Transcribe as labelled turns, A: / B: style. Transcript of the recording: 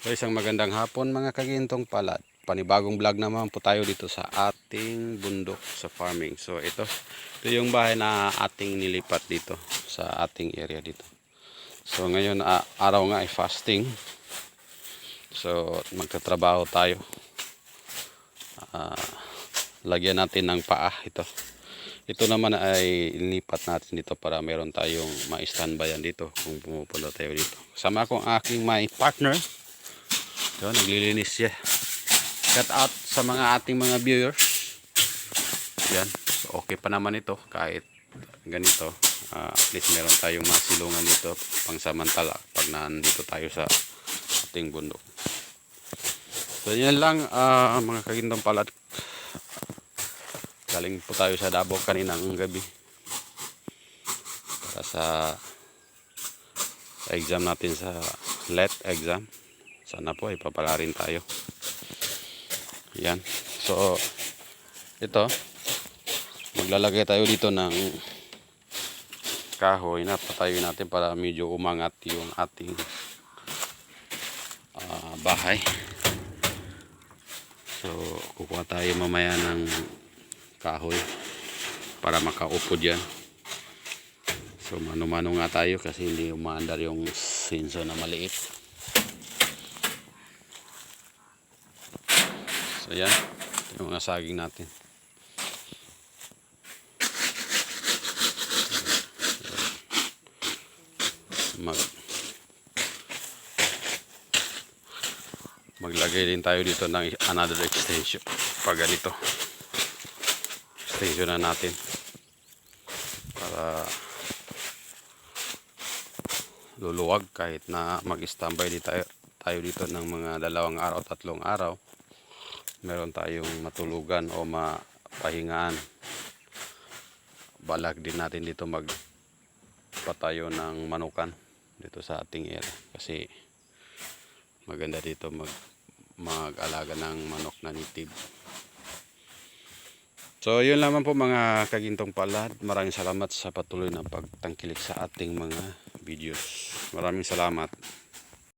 A: So isang magandang hapon mga kagintong palad. Panibagong vlog naman po tayo dito sa ating bundok sa farming. So ito, ito yung bahay na ating nilipat dito sa ating area dito. So ngayon araw nga ay fasting. So magtatrabaho tayo. Ah, lagyan natin ng paa ito. Ito naman ay inipat natin dito para meron tayong ma-standbyan dito kung pumupunta tayo dito. Sama ko ang aking my partner. Ito, naglilinis siya. Cut out sa mga ating mga viewers. Yan. So, okay pa naman ito kahit ganito. Ah, at least meron tayong masilungan dito pang samantala pag nandito tayo sa ating bundok. So yan lang ah, mga kagindang palat. Galing po tayo sa Davao kaninang gabi. Para sa exam natin sa LET exam. Sana po ay papala rin tayo. Yan. So, ito. Maglalagay tayo dito ng kahoy na patayo natin para medyo umangat yung ating ah, bahay. So, kukuha tayo mamaya ng kahoy para makaupo dyan. So, mano-mano nga tayo kasi hindi umaandar yung sinso na maliit. So, yan. Ito yung mga saging natin. Mag maglagay din tayo dito ng another extension pag ganito extension na natin para luluwag kahit na mag-standby di tayo, tayo dito ng mga dalawang araw, tatlong araw meron tayong matulugan o mapahingaan balag din natin dito mag patayo ng manukan dito sa ating area kasi maganda dito mag mag-alaga ng manok na native. So, yun lamang po mga kagintong palad. Maraming salamat sa patuloy na pagtangkilik sa ating mga videos. Maraming salamat.